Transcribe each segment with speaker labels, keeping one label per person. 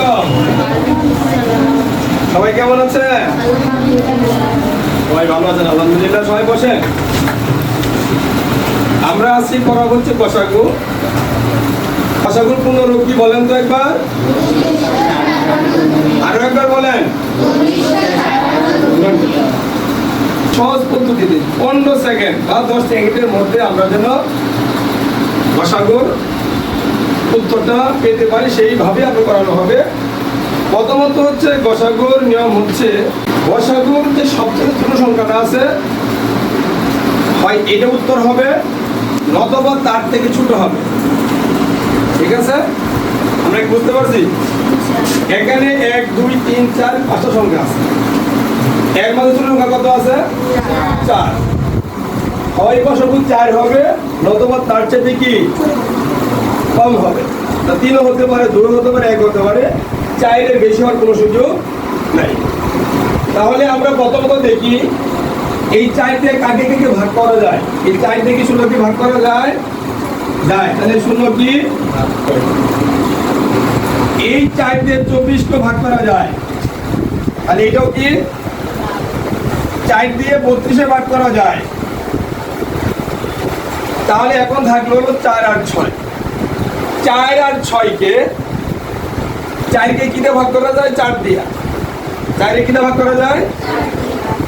Speaker 1: আলাইকুম। সবাই কেমন আছে সবাই ভালো আছেন, আলহামদুলিল্লাহ, সবাই বসেন। আমরা আছি হচ্ছে কষাগু কষাগুর পুনরূপ কি বলেন তো একবার? আরও একবার বলেন। সহজ পদ্ধতিতে, পনেরো সেকেন্ড বা দশ সেকেন্ডের মধ্যে আমরা যেন কষাগুর উত্তরটা পেতে পারি, সেইভাবে আপনার করানো হবে। প্রথমত হচ্ছে গসাগুর নিয়ম হচ্ছে, গসাগুর যে সবচেয়ে ছোট সংখ্যাটা আছে, হয় এটা উত্তর হবে, নতবা তার থেকে ছোট হবে। ঠিক আছে? আমরা বুঝতে পারছি? এখানে এক, দুই, তিন, চার, পাঁচটা সংখ্যা আছে। এর মধ্যে ছোট সংখ্যা কত আছে? চার। হয় গসাগুর চার হবে, নতবা তার চেয়ে কি? কম হবে। তা তিনও হতে পারে দুই হতে পারে, এক হতে পারে, চাইলে বেশি হওয়ার কোনো সুযোগ নাই। তাহলে আমরা প্রথমত দেখি, এই চাইতে কাকে কাকে ভাগ করা যায়? এই চাইতে কি শূন্য কি ভাগ করা যায়? যায়। তাহলে শূন্য কি? এই চাইতে চব্বিশকে ভাগ করা যায়। তাহলে এটাও কি? চার দিয়ে বত্রিশে ভাগ করা যায়। তাহলে এখন থাকল হলো চার আর ছয়। চার আর ছয়কে, চারকে কিনে ভাগ করা যায়? চার দিয়া। চারে কিনে ভাগ করা যায়?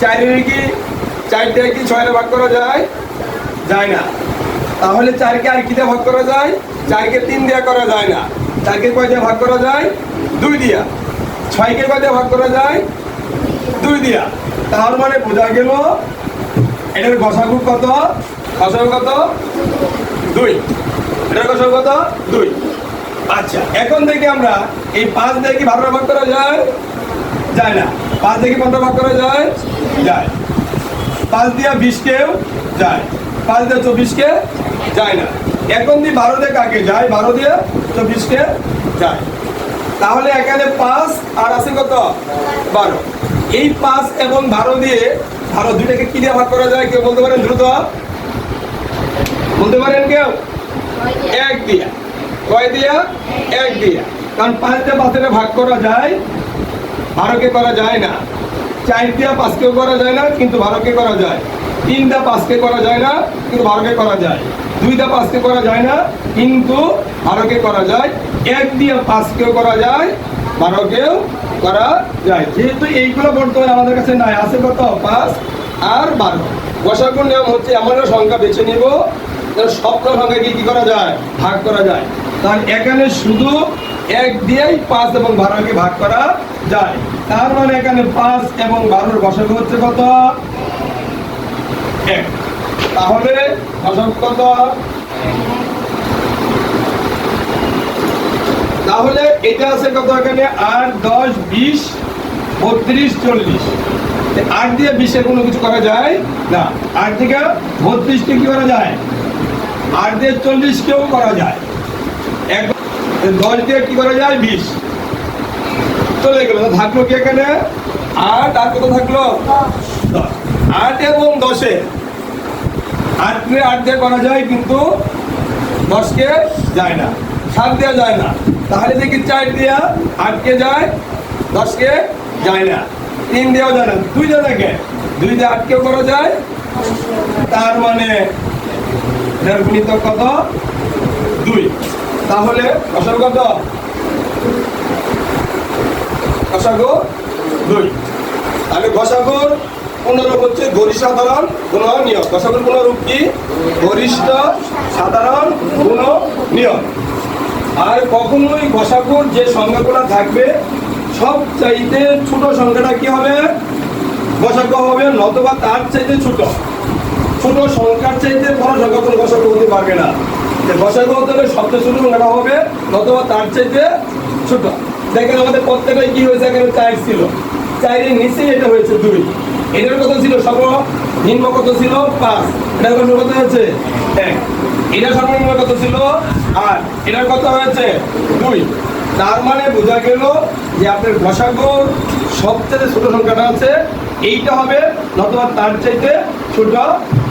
Speaker 1: চারের কি? চারটে কি ছয়ের ভাগ করা যায়? যায় না। তাহলে চারকে আর কিনে ভাগ করা যায়? চারকে তিন দিয়া করা যায় না। চারকে কয় ভাগ করা যায়? দুই দিয়া। ছয়কে কয় ভাগ করা যায়? দুই দিয়া। তার মানে বোঝা গেল, এটার গসাগু কত? গসাগু কত? দুই। এটার কত দুই। আচ্ছা এখন থেকে আমরা এই পাঁচ দিয়ে কি বারোটা ভাগ করা যায়? যায় না। পাঁচ দিয়ে পনেরো ভাগ করা যায়? যায়। পাঁচ দিয়া বিশকেও যায়। পাঁচ দিয়ে চব্বিশকে যায় না। এখন দিয়ে বারো দিয়ে কাকে যায়? বারো দিয়ে চব্বিশকে যায়। তাহলে এখানে পাঁচ আর আছে কত? বারো। এই পাঁচ এবং বারো দিয়ে ভারত দুইটাকে কি দিয়ে ভাগ করা যায়? কেউ বলতে পারেন দ্রুত? বলতে পারেন কেউ? এক দিয়া। কয় দিয়া? এক দিয়া। কারণ পাঁচটা পাঁচটা ভাগ করা যায় বারোকে করা যায় না। চার দিয়া পাঁচকেও করা যায় না, কিন্তু বারোকে করা যায়। তিনটা পাঁচকে করা যায় না, কিন্তু বারোকে করা যায়। দুইটা পাঁচকে করা যায় না, কিন্তু বারোকে করা যায়। এক দিয়ে পাঁচকেও করা যায় বারোকেও করা যায়। যেহেতু এইগুলো বর্তমানে আমাদের কাছে নাই, আছে কত? পাঁচ আর বারো। বসাগুর নিয়ম হচ্ছে এমন সংখ্যা বেছে নিব যেন সবটা সংখ্যাকে কি করা যায়? ভাগ করা যায়। তার এখানে শুধু এক দিয়েই পাঁচ এবং বারোকে ভাগ করা যায়। তার মানে এখানে পাঁচ এবং বারোর বসাগু হচ্ছে কত? এক। তাহলে বসাগু কত? তাহলে এটা আছে কত এখানে? আট, দশ, বিশ, বত্রিশ, চল্লিশ। আট দিয়ে বিশে কোনো কিছু করা যায় না। আট থেকে বত্রিশকে কি করা যায়? আট দিয়ে চল্লিশকেও করা যায়। এক দশ দিয়ে কি করা যায়? বিশ। চলে গেল। থাকল কি এখানে? আট। আর কত থাকল? দশ। আট এবং দশে। আট দিয়ে আট দিয়ে করা যায় কিন্তু দশকে যায় না। সাত দেওয়া যায় না। তাহলে দেখি চার দিয়া আটকে যায়, দশকে যায় না। তিন দেওয়া যায় না। দুই দেওয়া থাকে। দুই দিয়ে আটকেও করা যায়। তার মানে এটার গুণিত কত? দুই। তাহলে কষার কত? কষাগো দুই। তাহলে কষাগোর পুনরূপ হচ্ছে গরিষ্ঠ সাধারণ গুণ নিয়ম কষাগোর পুনরূপ কি? গরিষ্ঠ সাধারণ গুণ নিয়ম আর কখনোই গসাগুর যে সংখ্যাগুলো থাকবে, সব চাইতে ছোট সংখ্যাটা কি হবে? গসাগু হবে নতবা তার চাইতে ছোট। ছোট সংখ্যার চাইতে বড় সংখ্যা কোনো গসাগু হতে পারবে না। যে গসাগু হতে হলে সবচেয়ে ছোট সংখ্যাটা হবে, নতবা তার চাইতে ছোট। দেখেন আমাদের প্রত্যেকটাই কি হয়েছে, এখানে চার ছিল। চারের নিচে এটা হয়েছে দুই। এটার কত ছিল সর্ব নিম্ন কত ছিল? পাঁচ। এটার কত কত হয়েছে? এক। এটা সর্বনিম্ন কত ছিল? আর এটার কত হয়েছে? দুই। তার মানে বোঝা গেল যে আপনার গসাগর সবচেয়ে ছোট সংখ্যাটা আছে, এইটা হবে, নতুবা তার চাইতে ছোট